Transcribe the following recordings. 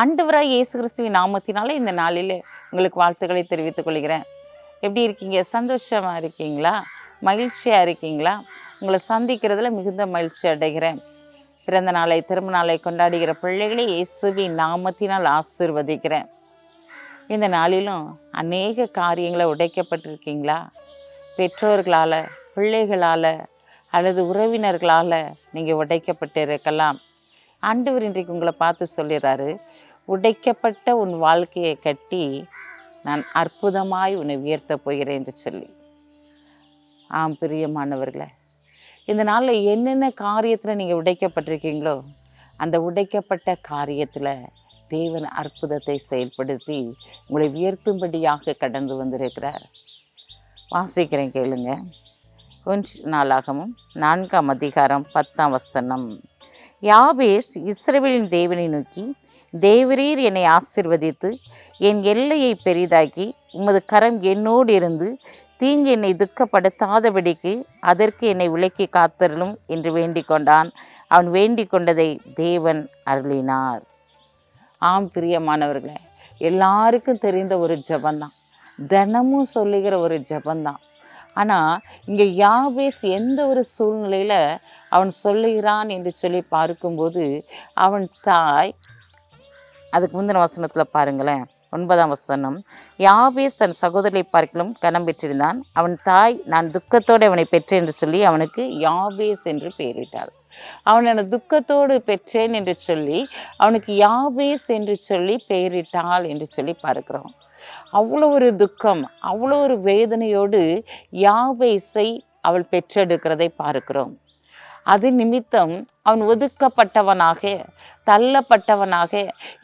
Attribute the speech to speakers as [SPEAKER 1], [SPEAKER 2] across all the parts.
[SPEAKER 1] ஆண்டவராய் இயேசு கிறிஸ்துவின் நாமத்தினால இந்த நாளில் உங்களுக்கு வாழ்த்துக்களை தெரிவித்துக் கொள்கிறேன். எப்படி இருக்கீங்க? சந்தோஷமாக இருக்கீங்களா? மகிழ்ச்சியாக இருக்கீங்களா? உங்களை சந்திக்கிறதுல மிகுந்த மகிழ்ச்சி அடைகிறேன். பிறந்த நாளை திரும்ப நாளை கொண்டாடுகிற பிள்ளைகளை இயேசுவின் நாமத்தினால் ஆசிர்வதிக்கிறேன். இந்த நாளிலும் அநேக காரியங்களை உடைக்கப்பட்டிருக்கீங்களா? பெற்றோர்களால் பிள்ளைகளால் அல்லது உறவினர்களால் நீங்கள் உடைக்கப்பட்டு இருக்கலாம் ஆண்டவர் இன்றைக்கு உங்களை பார்த்து சொல்லிடுறாரு உடைக்கப்பட்ட உன் வாழ்க்கையை கட்டி நான் அற்புதமாய் உன்னை உயர்த்த போகிறேன் என்று சொல்லி. ஆம் பிரியமானவர்களே இந்த நாளில் என்னென்ன காரியத்தில் நீங்கள் உடைக்கப்பட்டிருக்கீங்களோ அந்த உடைக்கப்பட்ட காரியத்தில் தேவன் அற்புதத்தை செயல்படுத்தி உங்களை உயர்த்தும்படியாக கடந்து வந்திருக்கிறார். வாசிக்கிறேன் கேளுங்க. கொஞ்ச நாளாகவும் நான்காம் அதிகாரம் பத்தாம் வசனம். யாபேஸ் இஸ்ரேலின் தேவனை நோக்கி தேவரீர் என்னை ஆசிர்வதித்து என் எல்லையை பெரிதாக்கி உமது கரம் என்னோடு இருந்து தீங்கு என்னை துக்கப்படுத்தாதபடிக்கு அதற்கு என்னை விலக்கி காத்தருளும் என்று வேண்டிக் கொண்டான். அவன் வேண்டிக் கொண்டதை தேவன் அருளினார். ஆம் பிரியமானவர்களே எல்லாருக்கும் தெரிந்த ஒரு ஜபந்தான். தினமும் சொல்லுகிற ஒரு ஜெபந்தான். ஆனால் இங்கே யாவேஸ் எந்த ஒரு சூழ்நிலையில் அவன் சொல்லுகிறான் என்று சொல்லி பார்க்கும்போது அவன் தாய் அதுக்கு முந்தின வசனத்தில் பாருங்களேன். ஒன்பதாம் வசனம். யாவேஸ் தன் சகோதரரை பார்க்கலும் கனம் பெற்றிருந்தான். அவன் தாய் நான் துக்கத்தோடு அவனை பெற்றேன் என்று சொல்லி அவனுக்கு யாவேஸ் என்று பெயரிட்டாள். அவன் அந்த துக்கத்தோடு பெற்றேன் என்று சொல்லி அவனுக்கு யாவேஸ் என்று சொல்லி பெயரிட்டாள் என்று சொல்லி பார்க்கிறோம். அவ்வளோ ஒரு துக்கம் அவ்வளோ ஒரு வேதனையோடு யாவேஸை அவள் பெற்றெடுக்கிறதை பார்க்கிறோம். அது நிமித்தம் அவன் ஒதுக்கப்பட்டவனாக தள்ளப்பட்டவனாக.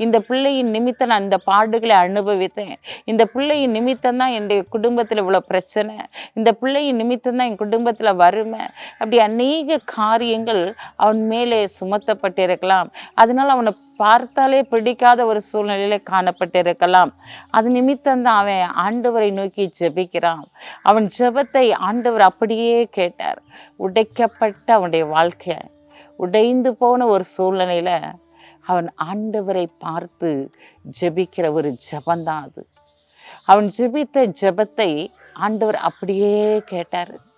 [SPEAKER 1] இந்த பிள்ளையின் நிமித்தம் நான் இந்த பாடுகளை அனுபவித்தேன். இந்த பிள்ளையின் நிமித்தம் தான் என்னுடைய குடும்பத்தில் இவ்வளோ பிரச்சனை. இந்த பிள்ளையின் நிமித்தம் தான் என் குடும்பத்தில் வறுமை. அப்படி அநேக காரியங்கள் அவன் மேலே சுமத்தப்பட்டிருக்கலாம். அதனால் அவனை பார்த்தாலே பிடிக்காத ஒரு சூழ்நிலையில காணப்பட்டிருக்கலாம். அது நிமித்தம் தான் அவன் ஆண்டவரை நோக்கி ஜெபிக்கிறான். அவன் ஜெபத்தை ஆண்டவர் அப்படியே கேட்டார். உடைக்கப்பட்ட அவனுடைய வாழ்க்கை. உடைந்து போன ஒரு சூழ்நிலையில் அவன் ஆண்டவரை பார்த்து ஜெபிக்கிற ஒரு ஜெபந்தான் அது. அவன் ஜெபித்த ஜெபத்தை ஆண்டவர் அப்படியே கேட்டார்.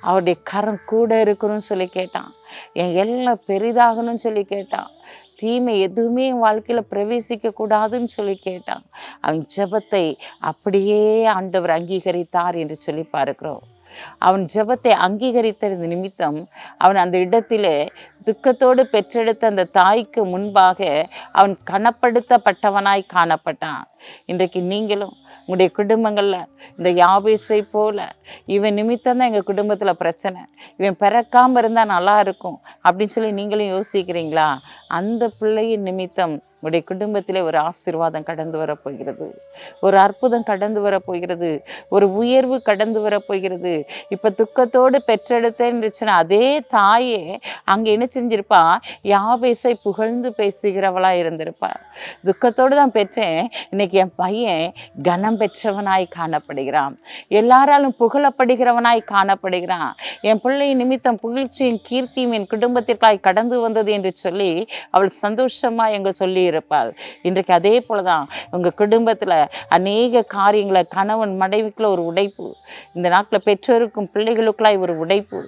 [SPEAKER 1] அவருடைய கரம் கூட இருக்கணும்னு சொல்லி கேட்டான். என் எல்லாம் பெரிதாகணும்னு சொல்லி கேட்டான். தீமை எதுவுமே என் வாழ்க்கையில் பிரவேசிக்க கூடாதுன்னு சொல்லி கேட்டான். அவன் ஜெபத்தை அப்படியே ஆண்டவர் அங்கீகரித்தார் என்று சொல்லி பார்க்கிறோம். அவன் ஜெபத்தை அங்கீகரித்தது நிமித்தம் அவன் அந்த இடத்திலே துக்கத்தோடு பெற்றெடுத்த அந்த தாய்க்கு முன்பாக அவன் கனப்படுத்தப்பட்டவனாய் காணப்பட்டான். இன்றைக்கு நீங்களும் உங்களுடைய குடும்பங்களில் இந்த யாபேஸை போல இவன் நிமித்தம் தான் எங்கள் குடும்பத்தில் பிரச்சனை. இவன் பிறக்காமல் இருந்தால் நல்லா இருக்கும் அப்படின்னு சொல்லி நீங்களும் யோசிக்கிறீங்களா? அந்த பிள்ளையின் நிமித்தம் உங்களுடைய குடும்பத்திலே ஒரு ஆசீர்வாதம் கடந்து வரப்போகிறது ஒரு அற்புதம் கடந்து வரப்போகிறது ஒரு உயர்வு கடந்து வரப்போகிறது இப்போ துக்கத்தோடு பெற்றெடுத்தேன்னு சொன்ன அதே தாயே அங்கே என்ன செஞ்சிருப்பா? யாபேஸை புகழ்ந்து பேசுகிறவளா இருந்திருப்பா. துக்கத்தோடு தான் பெற்றேன். இன்னைக்கு என் பையன் கனம் பெற்றவனாய் காணப்படுகிறான். எல்லாராலும் புகழப்படுகிறவனாய் காணப்படுகிறான். என் பிள்ளை நிமித்தம் புகழ்ச்சியின் கீர்த்தியும் என் குடும்பத்திற்காய் கடந்து வந்தது என்று சொல்லி அவள் சந்தோஷமாக எங்கள் சொல்லி இருப்பாள் இன்றைக்கு அதே போலதான் உங்கள் குடும்பத்தில் அநேக காரியங்களை கணவன் மனைவிக்குள்ள ஒரு உடைப்பு இந்த நாட்டில் பெற்றோருக்கும் பிள்ளைகளுக்குள்ளாய் ஒரு உடைப்பு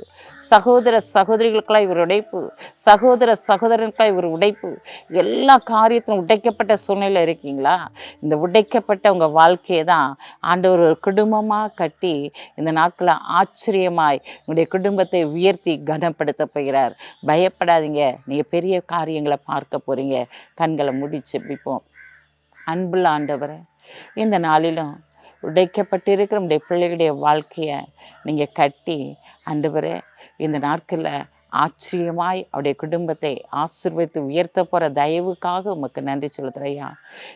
[SPEAKER 1] சகோதர சகோதரிகளுக்கெல்லாம் இவர் உடைப்பு. சகோதர சகோதரனுக்கெல்லாம் இவர் உடைப்பு. எல்லா காரியத்திலும் உடைக்கப்பட்ட சூழ்நிலை இருக்கீங்களா? இந்த உடைக்கப்பட்ட உங்கள் வாழ்க்கையை தான் ஆண்டவர் ஒரு குடும்பமாக கட்டி இந்த நாட்களில் ஆச்சரியமாய் உங்களுடைய குடும்பத்தை உயர்த்தி கனப்படுத்த போகிறார். பயப்படாதீங்க. நீங்கள் பெரிய காரியங்களை பார்க்க போகிறீங்க கண்களை முடிச்சு பிப்போம் அன்புள்ள ஆண்டவரை இந்த நாளிலும் உடைக்கப்பட்டிருக்கிற நம்முடைய பிள்ளைகளுடைய வாழ்க்கையை நீங்கள் கட்டி ஆண்டவரே இந்த நாட்களில் ஆச்சரியமாய் அவருடைய குடும்பத்தை ஆசிர்வித்து உயர்த்த போகிற தயவுக்காக உமக்கு நன்றி சொல்லுதுறையா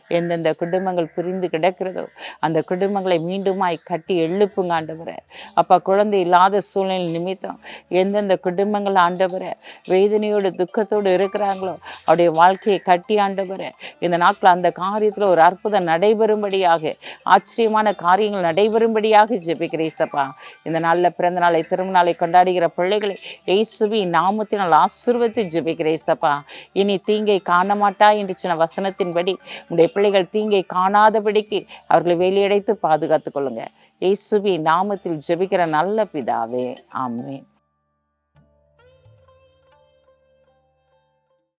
[SPEAKER 1] எந்தெந்த குடும்பங்கள் பிரிந்து கிடக்கிறதோ அந்த குடும்பங்களை மீண்டுமாய் கட்டி எழுப்புங்க ஆண்டவரை. அப்பா குழந்தை இல்லாத சூழ்நிலை நிமித்தம் எந்தெந்த குடும்பங்கள் ஆண்டவரை வேதனையோடு துக்கத்தோடு இருக்கிறாங்களோ அவருடைய வாழ்க்கையை கட்டி ஆண்டவரை. இந்த நாட்கள் அந்த காரியத்தில் ஒரு அற்புதம் நடைபெறும்படியாக ஆச்சரியமான காரியங்கள் நடைபெறும்படியாக ஜெபிக்கிறேசப்பா இந்த நாளில் பிறந்த நாளை திருமண நாளை கொண்டாடுகிற பிள்ளைகளை இயேசுவி நாமத்தினால் ஆசிர்வத்தை ஜெபிக்கிறேன் சப்பா இனி தீங்கை காண மாட்டா என்று சொன்ன வசனத்தின்படி உடைய பிள்ளைகள் தீங்கை காணாதபடிக்கு அவர்களை வெளியடைத்து பாதுகாத்துக் கொள்ளுங்க. இயேசுவி நாமத்தில் ஜெபிக்கிற நல்ல பிதாவே. ஆமேன்.